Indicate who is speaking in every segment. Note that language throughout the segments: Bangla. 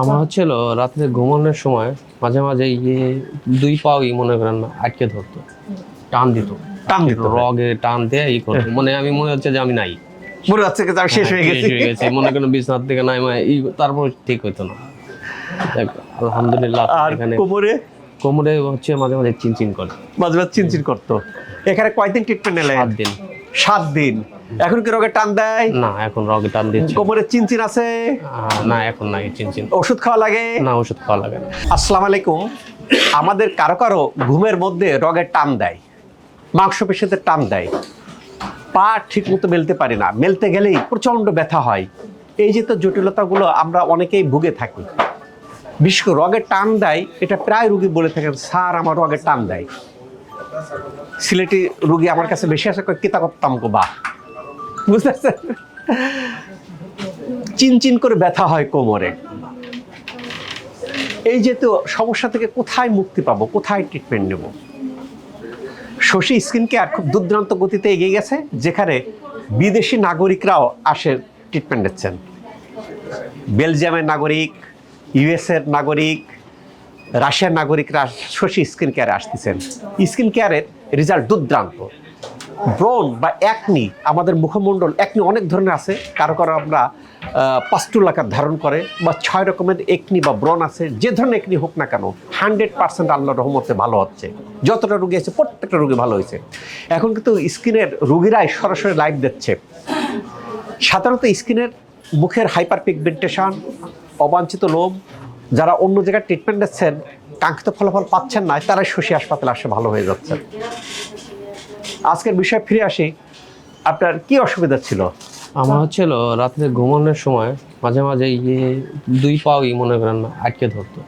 Speaker 1: আমার হচ্ছিল রাত্রে ঘুমানোর সময় মাঝে মাঝে ইয়ে দুই পাওই মনে করেন না আটকে ধরতো। টান দিত।
Speaker 2: টান দিত।
Speaker 1: রগে টান দিয়ে ই করতো। মানে আমি মনে হচ্ছে যে আমি নাই।
Speaker 2: মনে হচ্ছে কি তার শেষ হয়ে গেছে।
Speaker 1: হয়ে গেছে। মনে করেন বিছনার থেকে নাই ই তারপর ঠিক হইতো না। আলহামদুলিল্লাহ
Speaker 2: আর
Speaker 1: এখানে
Speaker 2: কোমরে?
Speaker 1: কোমরে হচ্ছে মাঝে মাঝে চিনচিন করে।
Speaker 2: মাঝে মাঝে চিনচিন করতো। এখানে কয়দিন ট্রিটমেন্ট নিলেন?
Speaker 1: সাত দিন।
Speaker 2: সাত দিন। এখন কি রোগের টান দেয়?
Speaker 1: না এখন রগে টান দিচ্ছে।
Speaker 2: কোমরে চিনচিন আছে?
Speaker 1: না এখন নাই চিনচিন।
Speaker 2: ওষুধ খাওয়া লাগে?
Speaker 1: না ওষুধ খাওয়া লাগে না।
Speaker 2: আসসালামু আলাইকুম। আমাদের কারও কারও ঘুমের মধ্যে রগের টান দেয় মাংসপেশিতে টান দেয়। পা ঠিক মতো মেলতে পারি না। মেলতে গেলেই প্রচণ্ড ব্যথা হয়। এই যে তো জটিলতাগুলো আমরা অনেকেই ভুগে থাকি। বিশেষ করে রগের টান দেয় এটা প্রায় রুগী বলে থাকেন স্যার আমার রগের টান দেয়। সিলেটি রুগী আমার কাছে বেশি আসে কিতা করতাম গো বা বুঝতে পারছেন চিনচিন করে ব্যথা হয় কোমরে। এই যে তো সমস্যা থেকে কোথায় মুক্তি পাবো, কোথায় ট্রিটমেন্ট নেব? শশী স্কিন কেয়ার খুব দুর্দান্ত গতিতে এগিয়ে গেছে, যেখানে বিদেশি নাগরিকরাও আসে ট্রিটমেন্ট নিচ্ছেন। বেলজিয়ামের নাগরিক, ইউএসের নাগরিক রাশিয়ার নাগরিকরা শশী স্কিন কেয়ারে আসতেছেন। স্কিন কেয়ারের রেজাল্ট দুর্দান্ত। ব্রণ বা একনি আমাদের মুখমণ্ডল একনি অনেক ধরনের আছে। কারও কারও আমরা পাস্টুল আকার ধারণ করে বা ছয় রকমের একনি বা ব্রণ আছে, যে ধরনের একনি হোক না কেন, হান্ড্রেড পার্সেন্ট আল্লাহ রহমতে ভালো হচ্ছে। যতটা রুগী আছে, প্রত্যেকটা রুগী ভালো হয়েছে। এখন কিন্তু স্কিনের রুগীরাই সরাসরি লাইভ দিচ্ছে। সাধারণত স্কিনের মুখের হাইপার পিগমেন্টেশন অবাঞ্ছিত লোম যারা অন্য জায়গায় ট্রিটমেন্ট নিচ্ছেন কাঙ্ক্ষিত ফলাফল পাচ্ছেন না তারাই শশী হাসপাতালে আসে ভালো হয়ে যাচ্ছেন আজকের বিষয়ে ফিরে আসি। আপনার কি অসুবিধা ছিল?
Speaker 1: আমার হচ্ছিল রাত্রে ঘুমানোর সময় মাঝে মাঝে ইয়ে দুই পাওই মনে করেন না আটকে ধরতো।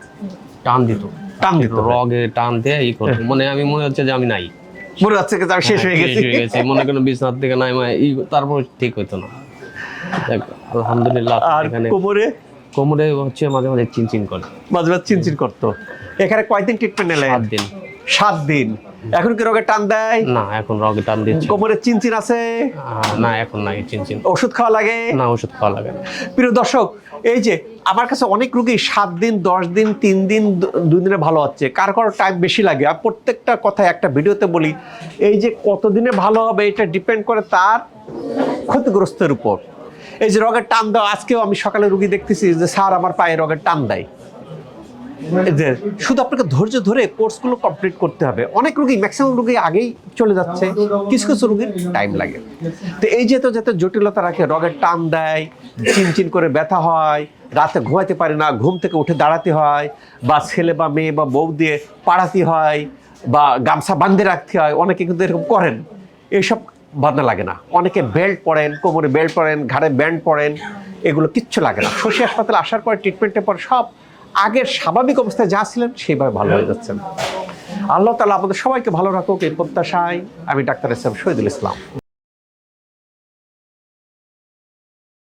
Speaker 1: টান দিত।
Speaker 2: টান দিত।
Speaker 1: রগে টান দিয়ে ই করতো। মানে আমি মনে হচ্ছে যে আমি নাই।
Speaker 2: মনে হচ্ছে কি তার শেষ হয়ে
Speaker 1: শেষ
Speaker 2: গেছে।
Speaker 1: হয়ে গেছে। মনে করেন বিছনার থেকে নাই ই তারপর ঠিক হইতো না। আলহামদুলিল্লাহ
Speaker 2: আর
Speaker 1: এখানে
Speaker 2: কোমরে?
Speaker 1: কোমরে হচ্ছে মাঝে মাঝে চিনচিন করে।
Speaker 2: মাঝে মাঝে চিনচিন করতো। এখানে কয়দিন ট্রিটমেন্ট নিলেন?
Speaker 1: সাত দিন।
Speaker 2: সাত দিন। এখন কি রোগে টান দেয়?
Speaker 1: না এখন রগে টান দিচ্ছে।
Speaker 2: কোমরে চিনচিন আছে?
Speaker 1: না এখন নাই চিনচিন।
Speaker 2: ওষুধ খাওয়া লাগে?
Speaker 1: না ওষুধ খাওয়া লাগে না।
Speaker 2: প্রিয় দর্শক এই যে আমার কাছে অনেক রুগী সাত দিন দশ দিন তিন দিন দু- দুই দিনে ভালো হচ্ছে। কার কারও টাইম বেশি লাগে? আর প্রত্যেকটা কথা একটা ভিডিওতে বলি এই যে কতদিনে ভালো হবে এটা ডিপেন্ড করে তার ক্ষতিগ্রস্তের উপর। এই যে রগের টান দেওয়া আজকেও আমি সকালে রুগী দেখতেছি যে স্যার আমার পায়ে রগের টান দেয়। শুধু আপনাকে ধৈর্য ধরে কোর্সগুলো কমপ্লিট করতে হবে। অনেক রুগী ম্যাক্সিমাম রুগী আগেই চলে যাচ্ছে। কিছু কিছু রুগীর টাইম লাগে। তো এই যে তো যাতে জটিলতা রাখে, রগের টান দেয়, চিনচিন করে ব্যথা হয়, রাতে ঘুমাতে পারে না, ঘুম থেকে উঠে দাঁড়াতে হয়, বা ছেলে বা মেয়ে বা বউ দিয়ে পাড়াতে হয়, বা গামছা বাঁধে রাখতে হয়, অনেকে কিন্তু এরকম করেন। এইসব বাঁধা লাগে না। অনেকে বেল্ট পরেন, কোমরে বেল্ট পরেন, ঘাড়ে ব্যান্ড পরেন, এগুলো কিচ্ছু লাগে না। শশী হাসপাতালে আসার পর ট্রিটমেন্টের পর সব আগের স্বাভাবিক অবস্থায় যা ছিলেন সেইভাবে ভালো হয়ে যাচ্ছেন। আল্লাহ তালা আমাদের সবাইকে ভালো রাখুক, এই প্রত্যাশায় আমি doctor S M Shahidul Islam.